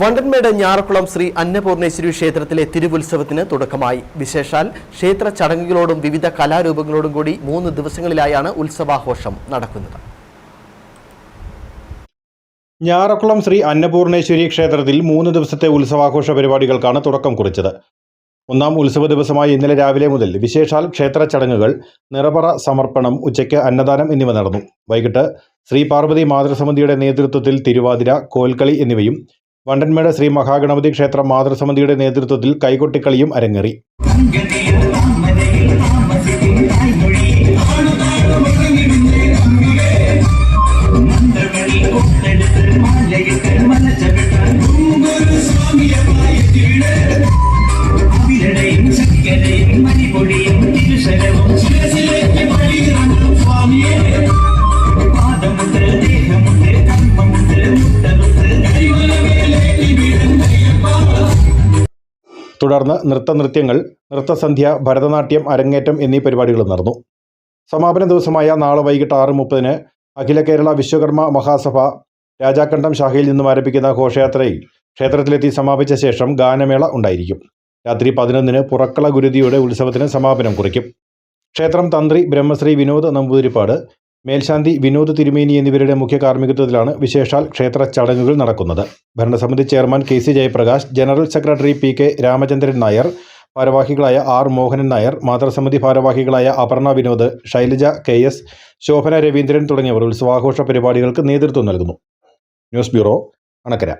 വണ്ടൻമേട് ഞാറക്കുളം ശ്രീ അന്നപൂർണേശ്വരി ക്ഷേത്രത്തിലെ തിരുവുത്സവത്തിന് തുടക്കമായി. വിശേഷാൽ ക്ഷേത്ര ചടങ്ങുകളോടും വിവിധ കലാരൂപങ്ങളോടും കൂടി മൂന്ന് ദിവസങ്ങളിലായാണ് ഉത്സവാഘോഷം നടക്കുന്നത്. ഞാറക്കുളം ശ്രീ അന്നപൂർണേശ്വരി ക്ഷേത്രത്തിൽ മൂന്ന് ദിവസത്തെ ഉത്സവാഘോഷ പരിപാടികൾക്കാണ് തുടക്കം കുറിച്ചത്. ഒന്നാം ഉത്സവ ദിവസമായ ഇന്നലെ രാവിലെ മുതൽ വിശേഷാൽ ക്ഷേത്ര ചടങ്ങുകൾ നിറപറ സമർപ്പണം ഉച്ചയ്ക്ക് അന്നദാനം എന്നിവ നടന്നു. വൈകിട്ട് ശ്രീ പാർവതി മാതൃസമിതിയുടെ നേതൃത്വത്തിൽ തിരുവാതിര കോൽക്കളി എന്നിവയും വണ്ടൻമേട് ശ്രീ മഹാഗണപതി ക്ഷേത്രം മാതൃസമിതിയുടെ നേതൃത്വത്തിൽ കൈകൊട്ടിക്കളിയും അരങ്ങേറി. സ്വാമിയെ. തുടർന്ന് നൃത്തനൃത്യങ്ങൾ നൃത്തസന്ധ്യ ഭരതനാട്യം അരങ്ങേറ്റം എന്നീ പരിപാടികൾ നടന്നു. സമാപന ദിവസമായ നാളെ വൈകിട്ട് ആറ് മുപ്പതിന് അഖില കേരള വിശ്വകർമ്മ മഹാസഭ രാജാക്കണ്ടം ശാഖയിൽ നിന്നും ആരംഭിക്കുന്ന ഘോഷയാത്രയിൽ ക്ഷേത്രത്തിലെത്തി സമാപിച്ച ശേഷം ഗാനമേള ഉണ്ടായിരിക്കും. രാത്രി പതിനൊന്നിന് പുറക്കള ഗുരുതിയുടെ ഉത്സവത്തിന് സമാപനം കുറിക്കും. ക്ഷേത്രം തന്ത്രി ബ്രഹ്മശ്രീ വിനോദ് നമ്പൂതിരിപ്പാട് മേൽശാന്തി വിനോദ് തിരുമേനി എന്നിവരുടെ മുഖ്യ കാർമ്മികത്വത്തിലാണ് വിശേഷാൽ ക്ഷേത്ര ചടങ്ങുകൾ നടക്കുന്നത്. ഭരണസമിതി chairman K C Jayaprakash general secretary P K Ramachandran Nair ഭാരവാഹികളായ ആർ മോഹനൻ നായർ മാതൃസമിതി ഭാരവാഹികളായ അപർണ വിനോദ് ശൈലജ കെ എസ് ശോഭന രവീന്ദ്രൻ തുടങ്ങിയവർ ഉത്സവാഘോഷ പരിപാടികൾക്ക് നേതൃത്വം നൽകുന്നു. News bureau Anakkara.